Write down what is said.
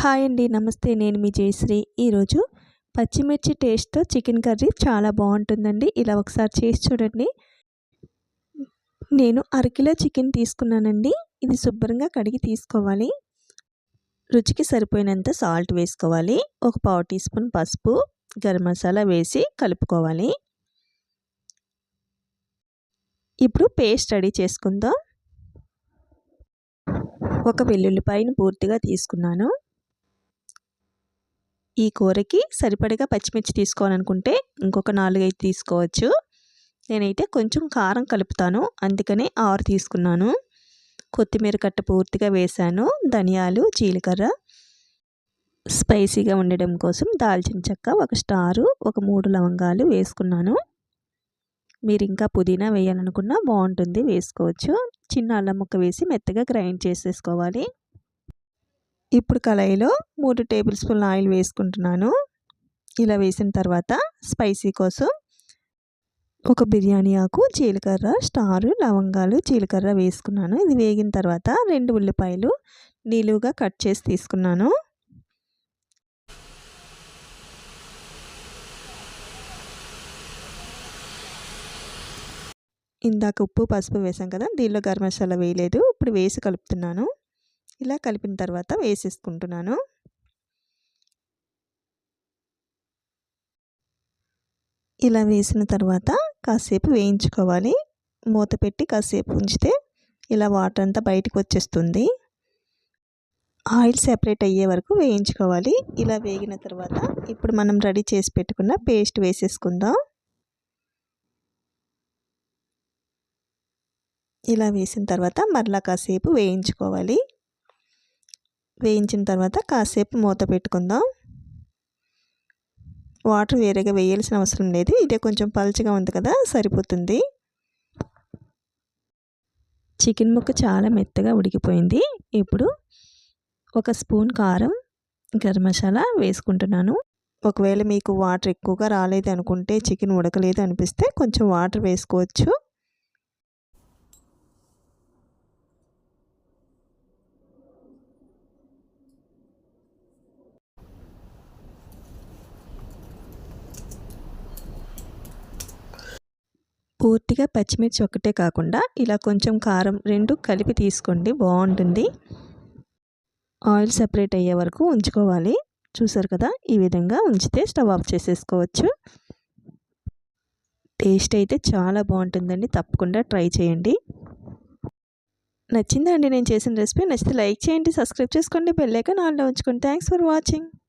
Hi అండి నమస్తే. నేను మీ జయశ్రీ. ఈరోజు పచ్చిమిర్చి టేస్ట్తో చికెన్ కర్రీ చాలా బాగుంటుందండి. ఇలా ఒకసారి చేసి చూడండి. నేను అరకిలో చికెన్ తీసుకున్నానండి. ఇది శుభ్రంగా కడిగి తీసుకోవాలి. రుచికి సరిపోయినంత సాల్ట్ వేసుకోవాలి. ఒక పావు టీ స్పూన్ పసుపు గరం మసాలా వేసి కలుపుకోవాలి. ఇప్పుడు పేస్ట్ రెడీ చేసుకుందాం. ఒక వెల్లుల్లిపాయను పూర్తిగా తీసుకున్నాను. ఈ కూరకి సరిపడగా పచ్చిమిర్చి తీసుకోవాలనుకుంటే ఇంకొక నాలుగైదు తీసుకోవచ్చు. నేనైతే కొంచెం కారం కలుపుతాను. అందుకనే ఆరు తీసుకున్నాను. కొత్తిమీర కట్ట పూర్తిగా వేశాను ధనియాలు జీలకర్ర స్పైసీగా ఉండడం కోసం దాల్చిన చెక్క ఒక స్టారు ఒక మూడు లవంగాలు వేసుకున్నాను. మీరు ఇంకా పుదీనా వేయాలనుకున్నా బాగుంటుంది. వేసుకోవచ్చు. చిన్న అల్లం ముక్క వేసి మెత్తగా గ్రైండ్ చేసేసుకోవాలి. ఇప్పుడు కళాయిలో మూడు టేబుల్ స్పూన్ల ఆయిల్ వేసుకుంటున్నాను. ఇలా వేసిన తర్వాత స్పైసీ కోసం ఒక బిర్యానీ ఆకు జీలకర్ర స్టారు లవంగాలు జీలకర్ర వేసుకున్నాను. ఇది వేగిన తర్వాత రెండు ఉల్లిపాయలు నిలువుగా కట్ చేసి తీసుకున్నాను. ఇందాక ఉప్పు పసుపు వేసాం కదా దీనిలో గరం మసాలా వేయలేదు. ఇప్పుడు వేసి కలుపుతున్నాను. ఇలా కలిపిన తర్వాత వేసేసుకుంటున్నాను. ఇలా వేసిన తర్వాత కాసేపు వేయించుకోవాలి. మూత పెట్టి కాసేపు ఉంచితే ఇలా వాటర్ అంతా బయటకు వచ్చేస్తుంది. ఆయిల్ సెపరేట్ అయ్యే వరకు వేయించుకోవాలి. ఇలా వేగిన తర్వాత ఇప్పుడు మనం రెడీ చేసి పెట్టుకున్న పేస్ట్ వేసేసుకుందాం. ఇలా వేసిన తర్వాత మరలా కాసేపు వేయించుకోవాలి. వేయించిన తర్వాత కాసేపు మూత పెట్టుకుందాం. వాటర్ వేరేగా వేయాల్సిన అవసరం లేదు. ఇదే కొంచెం పలుచగా ఉంది కదా సరిపోతుంది. చికెన్ ముక్క చాలా మెత్తగా ఉడికిపోయింది. ఇప్పుడు ఒక స్పూన్ కారం గరం మసాలా వేసుకుంటున్నాను. ఒకవేళ మీకు వాటర్ ఎక్కువగా రాలేదు అనుకుంటే చికెన్ ఉడకలేదు అనిపిస్తే కొంచెం వాటర్ వేసుకోవచ్చు. పూర్తిగా పచ్చిమిర్చి ఒకటే కాకుండా ఇలా కొంచెం కారం రెండు కలిపి తీసుకోండి. బాగుంటుంది. ఆయిల్ సపరేట్ అయ్యే వరకు ఉంచుకోవాలి. చూసారు కదా? ఈ విధంగా ఉంచితే స్టవ్ ఆఫ్ చేసేసుకోవచ్చు. టేస్ట్ అయితే చాలా బాగుంటుందండి. తప్పకుండా ట్రై చేయండి. నచ్చిందా అండి నేను చేసిన రెసిపీ? నచ్చితే లైక్ చేయండి సబ్స్క్రైబ్ చేసుకోండి బెల్లైకన్ ఆన్లో ఉంచుకోండి. Thanks for watching.